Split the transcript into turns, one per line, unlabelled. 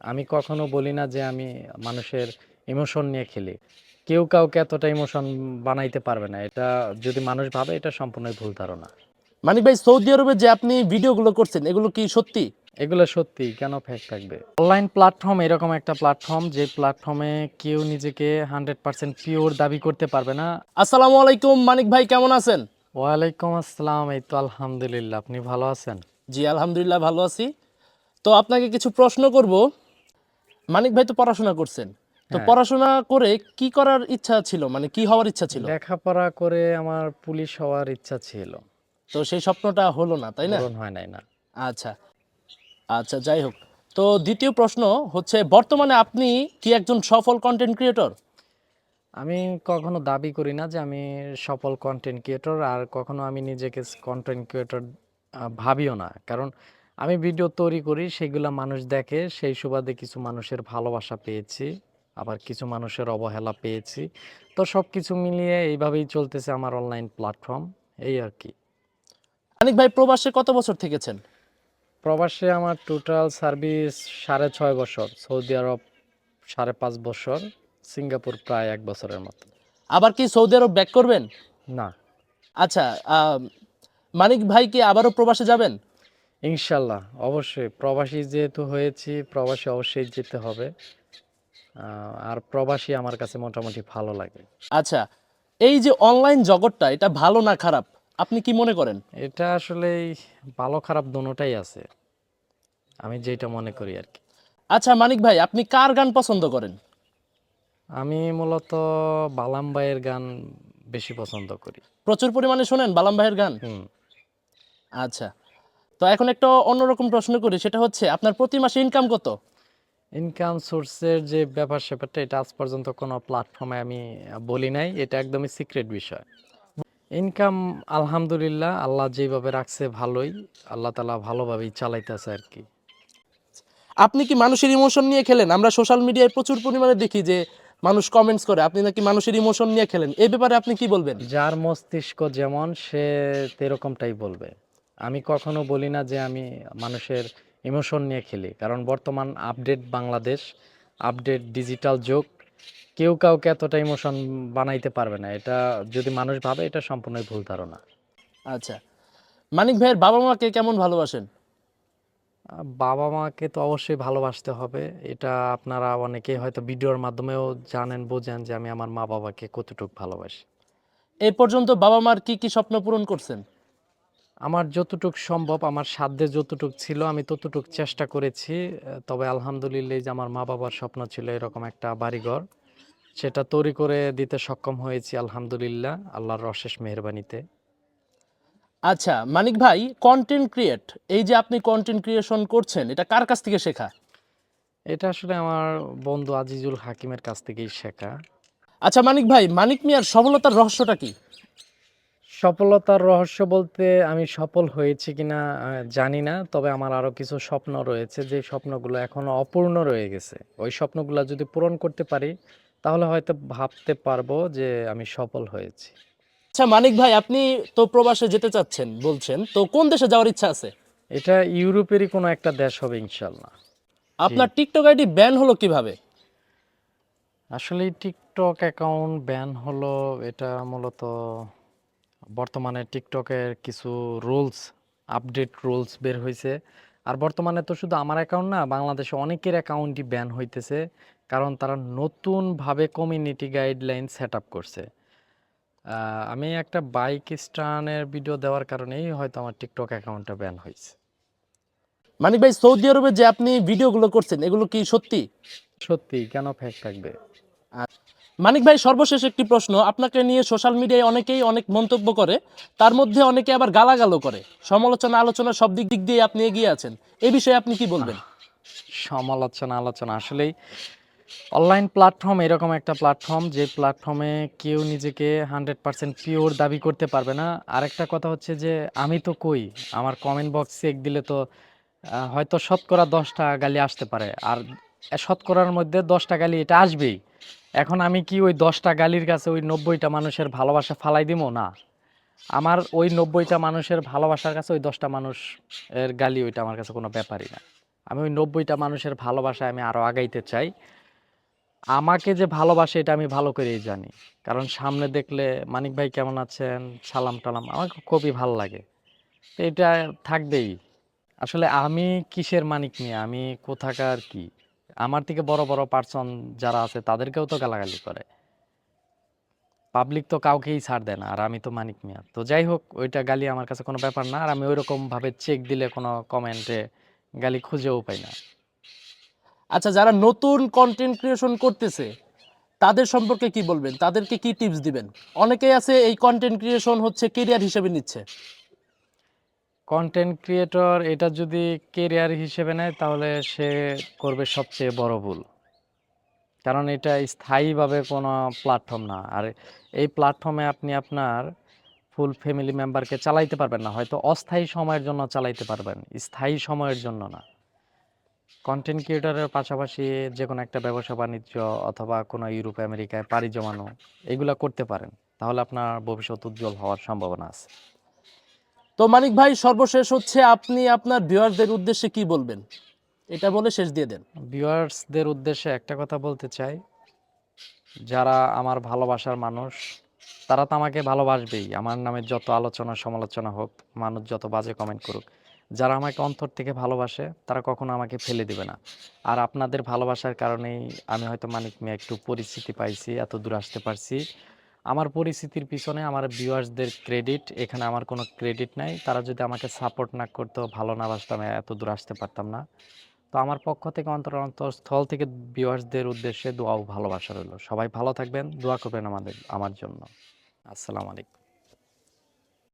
আমি কখনো বলি না যে আমি মানুষের ইমোশন নিয়ে খেলি। কেউ কাউকে এতটা ইমোশন বানাইতে পারবে না। এটা যদি মানুষ ভাবে এটা সম্পূর্ণই ভুল ধারণা।
মানিক ভাই সৌদি আরবে যে আপনি ভিডিওগুলো করছেন এগুলো কি সত্যি?
এগুলো সত্যি কেন ফেক থাকবে? অনলাইন প্ল্যাটফর্ম এরকম একটা প্ল্যাটফর্ম যে প্ল্যাটফর্মে কেউ নিজেকে হান্ড্রেড পার্সেন্ট পিওর দাবি করতে পারবে না।
আসসালামু আলাইকুম মানিক ভাই কেমন আছেন?
ওয়ালাইকুম আসসালাম এই তো আলহামদুলিল্লাহ আপনি ভালো আছেন?
জি আলহামদুলিল্লাহ ভালো আছি। তো আপনাকে কিছু প্রশ্ন করব। মানিক ভাই তো পড়াশোনা করছেন। তো
হ্যাঁ।
পড়াশোনা করে কি করার ইচ্ছা ছিল? মানে কি হওয়ার ইচ্ছা ছিল?
লেখাপড়া করে আমার পুলিশ হওয়ার ইচ্ছা ছিল।
তো সেই স্বপ্নটা হলো না তাই না?
হয় নাই না।
আচ্ছা আচ্ছা যাই হোক। তো দ্বিতীয় প্রশ্ন হচ্ছে বর্তমানে আপনি কি একজন সফল কন্টেন্ট ক্রিয়েটর
আমি কখনো দাবি করি না যে আমি সফল কন্টেন্ট ক্রিয়েটর আর কখনো আমি নিজেকে কন্টেন্ট ক্রিয়েটর ভাবিও না। কারণ আমি ভিডিও তৈরি করি সেগুলা মানুষ দেখে সেই সুবাদে কিছু মানুষের ভালোবাসা পেয়েছি আবার কিছু মানুষের অবহেলা পেয়েছি। তো সব কিছু মিলিয়ে এইভাবেই চলতেছে আমার অনলাইন প্ল্যাটফর্ম এই আর কি।
মানিক ভাই প্রবাসে কত বছর থেকেছেন?
প্রবাসে আমার টোটাল সার্ভিস সাড়ে ছয় বছর সৌদি আরব সাড়ে পাঁচ বছর সিঙ্গাপুর প্রায় এক বছরের মতো।
আবার কি সৌদি আরব ব্যাক করবেন?
না।
আচ্ছা মানিক ভাই কি আবারও প্রবাসে যাবেন?
ইনশাল্লাহ অবশ্যই। প্রবাসী যেহেতু হয়েছি প্রবাসী অবশ্যই যেতে হবে। আর প্রবাসী আমার কাছে মোটামুটি ভালো লাগে।
আচ্ছা এই যে অনলাইন জগৎটা এটা ভালো না খারাপ? আপনি কি মনে করেন?
এটা আসলে ভালো খারাপ দোনোটাই আছে। আমি যেটা মনে করি আর কি।
আচ্ছা মানিক ভাই আপনি কার গান পছন্দ করেন?
আমি মূলত বালাম ভাইয়ের গান বেশি পছন্দ করি।
প্রচুর পরিমাণে শোনেন বালাম ভাইয়ের গান? আচ্ছা। তো এখন একটা অন্যরকম প্রশ্ন করি সেটা হচ্ছে আপনার প্রতি মাসে ইনকাম কত?
ইনকাম সোর্সের যে ব্যাপার স্যাপারটা এটা আজ পর্যন্ত কোনো প্ল্যাটফর্মে আমি বলি নাই এটা একদমই সিক্রেট বিষয়। ইনকাম আলহামদুলিল্লাহ আল্লাহ যেভাবে রাখছে ভালোই আল্লাহ তালা ভালোভাবেই চালাইতেছে আর কি।
আপনি কি মানুষের ইমোশন নিয়ে খেলেন? আমরা সোশ্যাল মিডিয়ায় প্রচুর পরিমাণে দেখি যে মানুষ কমেন্টস করে আপনি নাকি মানুষের ইমোশন নিয়ে খেলেন? এই ব্যাপারে আপনি কি বলবেন?
যার মস্তিষ্ক যেমন সে তেরকমটাই বলবে। আমি কখনো বলি না যে আমি মানুষের ইমোশন নিয়ে খেলি। কারণ বর্তমান আপডেট বাংলাদেশ আপডেট ডিজিটাল যুগ কেউ কাউকে এতটা ইমোশন বানাইতে পারবে না। এটা যদি মানুষ ভাবে এটা সম্পূর্ণই ভুল ধারণা।
আচ্ছা। মানিক ভাইয়ের বাবা মাকে কেমন ভালোবাসেন?
বাবা মাকে তো অবশ্যই ভালোবাসতে হবে। এটা আপনারা অনেকেই হয়তো ভিডিওর মাধ্যমেও জানেন বোঝেন যে আমি আমার মা বাবাকে কতটুকু ভালোবাসি।
এই পর্যন্ত বাবা মার কি কি স্বপ্ন পূরণ করছেন?
আমার যতটুক সম্ভব আমার সাধ্যে যতটুক ছিল আমি ততটুক চেষ্টা করেছি। তবে আলহামদুলিল্লাহ যে আমার মা বাবার স্বপ্ন ছিল এরকম একটা বাড়িঘর সেটা তৈরি করে দিতে সক্ষম হয়েছি আলহামদুলিল্লাহ। আল্লাহর অশেষ মেহরবানিতে।
আচ্ছা মানিক ভাই কন্টেন্ট ক্রিয়েট এই যে আপনি কন্টেন্ট ক্রিয়েশন করছেন এটা কার কাছ থেকে শেখা?
এটা আসলে আমার বন্ধু আজিজুল হাকিমের কাছ থেকেই শেখা।
আচ্ছা মানিক ভাই মানিক মিয়ার সফলতার রহস্যটা কি?
সফলতার রহস্য বলতে আমি সফল হয়েছি কিনা আহ, জানি না। তবে আমার আরও কিছু স্বপ্ন রয়েছে যে স্বপ্নগুলো এখনও অপূর্ণ রয়ে গেছে। ওই স্বপ্নগুলো যদি পূরণ করতে পারি তাহলে হয়তো ভাবতে পারব যে আমি সফল হয়েছি।
আচ্ছা মানিক ভাই আপনি তো প্রবাসে যেতে চাচ্ছেন বলছেন। তো কোন দেশে যাওয়ার ইচ্ছা আছে?
এটা ইউরোপেরই কোনো একটা দেশ হবে ইনশাল্লাহ
আপনার টিকটক আইডি ব্যান হলো কীভাবে?
আসলে টিকটক অ্যাকাউন্ট ব্যান হলো এটা মূলত বর্তমানে টিকটকের কিছু রুলস আপডেট রুলস বের হয়েছে আর বর্তমানে তো শুধু আমার অ্যাকাউন্ট না বাংলাদেশে অনেকের অ্যাকাউন্টই ব্যান হইতেছে কারণ তারা নতুনভাবে কমিউনিটি গাইডলাইন সেট আপ করছে আমি একটা বাইক স্টানের ভিডিও দেওয়ার কারণেই হয়তো আমার টিকটক অ্যাকাউন্টটা ব্যান হয়েছে
মানিক ভাই সৌদি আরবে যে আপনি ভিডিওগুলো করছেন এগুলো কি সত্যি?
সত্যি কেন ফেক থাকবে?
মানিক ভাই, সর্বশেষ একটি প্রশ্ন। আপনাকে নিয়ে সোশ্যাল মিডিয়ায় অনেকেই অনেক মন্তব্য করে, তার মধ্যে অনেকে আবার গালাগালও করে। সমালোচনা, আলোচনা সব দিক দিক দিয়ে আপনি এগিয়ে আছেন। এ বিষয়ে আপনি কি বলবেন?
সমালোচনা, আলোচনা। আসলেই অনলাইন প্ল্যাটফর্ম এরকম একটা প্ল্যাটফর্ম যে প্ল্যাটফর্মে কেউ নিজেকে হান্ড্রেড পার্সেন্ট পিওর দাবি করতে পারবে না। আরেকটা কথা হচ্ছে যে, আমি তো কই, আমার কমেন্ট বক্স চেক দিলে তো হয়তো শতকরা দশটা গালি আসতে পারে। আর শতকরার মধ্যে দশটা গালি এটা আসবেই। এখন আমি কি ওই দশটা গালির কাছে ওই নব্বইটা মানুষের ভালোবাসা ফালাই দিব না। আমার ওই নব্বইটা মানুষের ভালোবাসার কাছে ওই দশটা মানুষ এর গালি ওইটা আমার কাছে কোনো ব্যাপারই না। আমি ওই নব্বইটা মানুষের ভালোবাসায় আমি আরও আগাইতে চাই। আমাকে যে ভালোবাসে এটা আমি ভালো করেই জানি। কারণ সামনে দেখলে মানিক ভাই কেমন আছেন? সালাম টালাম। আমার খুবই ভালো লাগে। তো এটা থাকবেই। আসলে আমি কিসের মানিক নিয়ে আমি কোথাকার কি? আমার থেকে বড় বড় পার্সন যারা আছে, তাদেরকেও তো গালাগালি করে। পাবলিক তো কাউকেই ছাড় দেয় না, আর আমি তো মানিক মিয়া। তো যাই হোক, ওইটা গালি আমার কাছে কোনো ব্যাপার না, আর আমি ওইরকম ভাবে চেক দিলে কোনো কমেন্টে গালি খুঁজেও পাই না।
আচ্ছা যারা নতুন কন্টেন্ট ক্রিয়েশন করতেছে, তাদের সম্পর্কে কি বলবেন? তাদেরকে কি টিপস দিবেন? অনেকেই আছে এই কন্টেন্ট ক্রিয়েশন হচ্ছে কেরিয়ার হিসেবে নিচ্ছে।
কন্টেন্ট ক্রিয়েটর এটা যদি কেরিয়ার হিসেবে নেয়, তাহলে সে করবে সবচেয়ে বড় ভুল। কারণ এটা স্থায়ীভাবে কোনো প্ল্যাটফর্ম না। আর এই প্ল্যাটফর্মে আপনি আপনার ফুল ফ্যামিলি মেম্বারকে চালাইতে পারবেন না। হয়তো অস্থায়ী সময়ের জন্য চালাইতে পারবেন, স্থায়ী সময়ের জন্য না। কন্টেন্ট ক্রিয়েটরের পাশাপাশি যে কোনো একটা ব্যবসা বাণিজ্য অথবা কোনো ইউরোপ, আমেরিকায় পাড়ি জমানো, এগুলা করতে পারেন। তাহলে আপনার ভবিষ্যৎ উজ্জ্বল হওয়ার সম্ভাবনা আছে।
তো মানিক ভাই, সর্বশেষ হচ্ছে আপনি আপনার ভিউয়ারদের উদ্দেশ্যে কি বলবেন? এটা বলে শেষ দিয়ে দেন।
ভিউয়ার্সদের উদ্দেশ্যে একটা কথা বলতে চাই। যারা আমার ভালোবাসার মানুষ, তারা তো আমাকে ভালোবাসবেই। আমার নামে যত আলোচনা সমালোচনা হোক, মানুষ যত বাজে কমেন্ট করুক, যারা আমাকে অন্তর থেকে ভালোবাসে, তারা কখনো আমাকে ফেলে দিবে না। আর আপনাদের ভালোবাসার কারণেই আমি হয়তো মানিক মিয়া একটু পরিচিতি পাইছি এত দূর আসতে পারছি। আমার পরিস্থিতির পিছনে আমার ভিউয়ার্সদের ক্রেডিট এখানে আমার কোনো ক্রেডিট নাই। তারা যদি আমাকে সাপোর্ট না করতো, ভালো না বাসতাম এত দূর আসতে পারতাম না। তো আমার পক্ষ থেকে অন্তর অন্তঃস্থল থেকে ভিউয়ার্সদের উদ্দেশ্যে দোয়াও ভালোবাসা রইল। সবাই ভালো থাকবেন, দোয়া করবেন আমাদের, আমার জন্য। আসসালামু আলাইকুম।